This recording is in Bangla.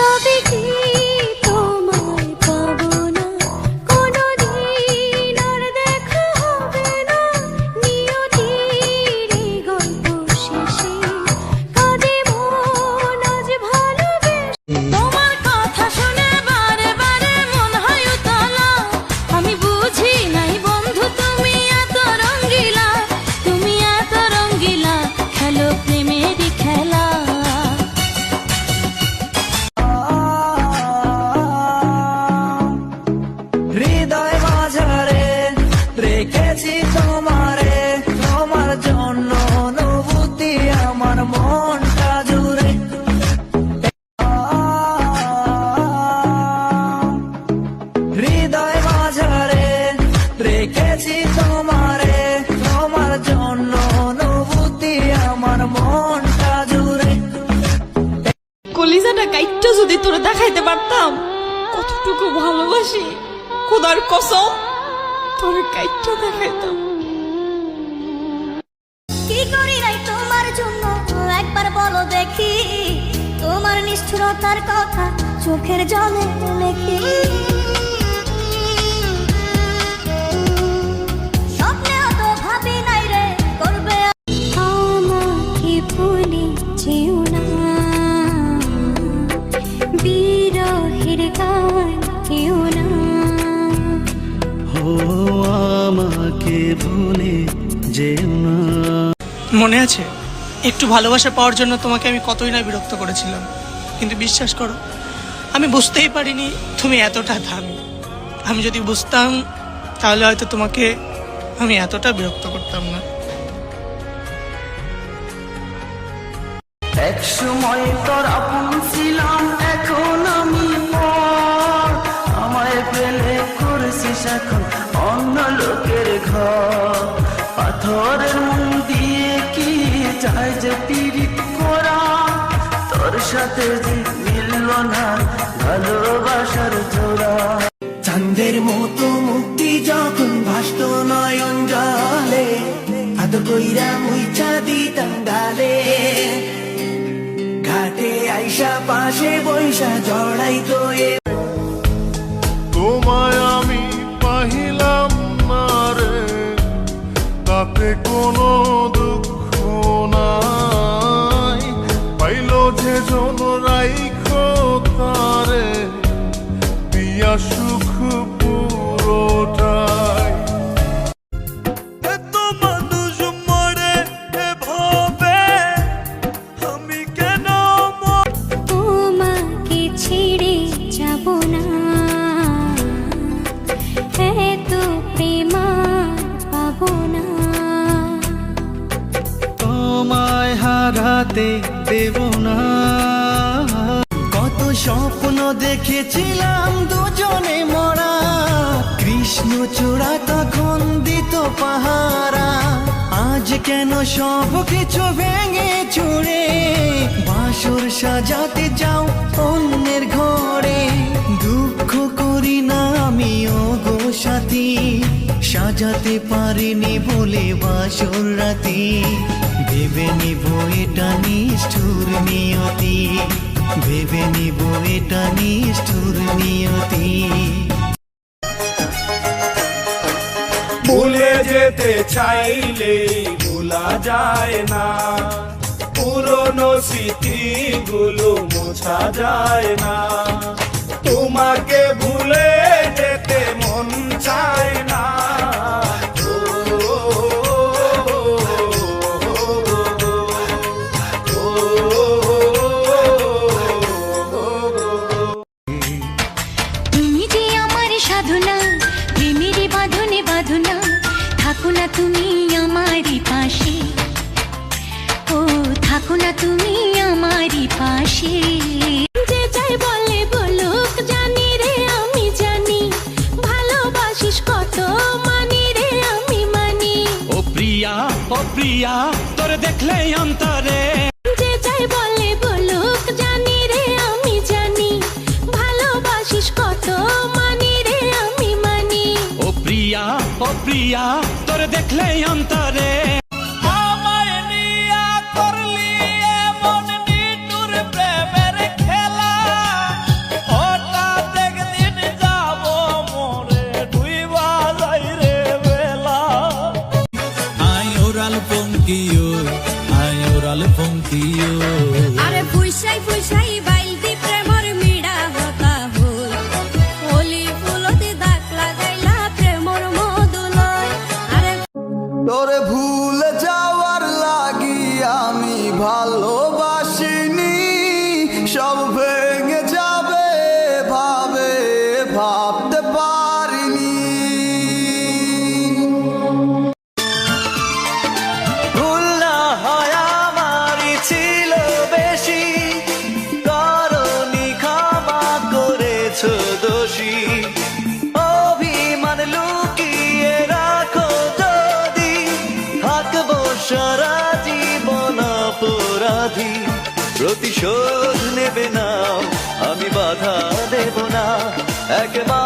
তবে রেখেছি তোমারে, তোমার জন্য অনুভূতি আমার জুড়ে। হৃদয় রেখেছি আমার যদি তোরে দেখাইতে পারতাম, কতটুকু ভালোবাসি, খোদার কসম। তোরে কাইটটা দেখাইতাম। কি করি নাই তোমার জন্য? একবার বলো দেখি। তোমার নিষ্ঠুরতার কথা চোখের জলে লেখি মনে আছে? একটু ভালোবাসা পাওয়ার জন্য তোমাকে আমি কতই না বিরক্ত করেছিলাম। কিন্তু বিশ্বাস করো আমি বুঝতেই পারিনি তুমি এতটা দামি। আমি যদি বুঝতাম তাহলে হয়তো তোমাকে আমি এতটা বিরক্ত করতাম না। এক সময় তোর আপন ছিলাম পাথরের মন দিয়ে কি চাই যে পীড়িত করা? তোর সাথে যে মিলল না ভালোবাসার জোড়া। চাঁদের মতো মুক্তি যখন ভাসত নয়ন জলে আদ কইরা মুইচা দিতাম গালে ঘাটে আইসা পাশে বৈশা জড়াই তো কোনো হারাতে দেব না। কত স্বপ্ন দেখেছিলাম দুজনে মরা। কৃষ্ণ চূড়া তখন দিত পাহারা। আজ কেন সব কিছু ভেঙে চুড়ে? বাসর সাজাতে যাও অন্যের ঘরে। দুঃখ করি না আমিও গো সাথী। সাজাতে পারিনি বলে বাসর রাতি। ভেবে নিব এটা নিষ্ঠুর নিয়তি। ভেবে নিব এটা নিষ্ঠুর নিয়তি। ভুলে যেতে চাইলে ভোলা যায় না। পুরনো স্মৃতিগুলো মোছা যায় না। তোমাকে পাশে যে যাই বলে বলুক জানি রে আমি জানি। ভালোবাসিস কত মানি রে আমি মানি। ও প্রিয়া ও প্রিয়া তোর দেখলে অন্তরে। যে যাই বলে বলুক জানি রে আমি জানি। ভালোবাসিস কত মানি রে আমি মানি। ও প্রিয়া ও প্রিয়া তোর দেখলে অন্তরে। কাল পঙ্কিও আরে পুইসাই পুইসাই বাইল প্রেমর মিডা হতা ফুলতে দাগ লাগাইলা প্রেমর আরে তোরে ভুল যাওয়ার লাগি আমি ভালোবাসিনি। সব ভেঙে যাবে ভাবে ভাবতে পারিনি। অপরাধী প্রতিশোধ নেবে না আমি বাধা দেব না। একবার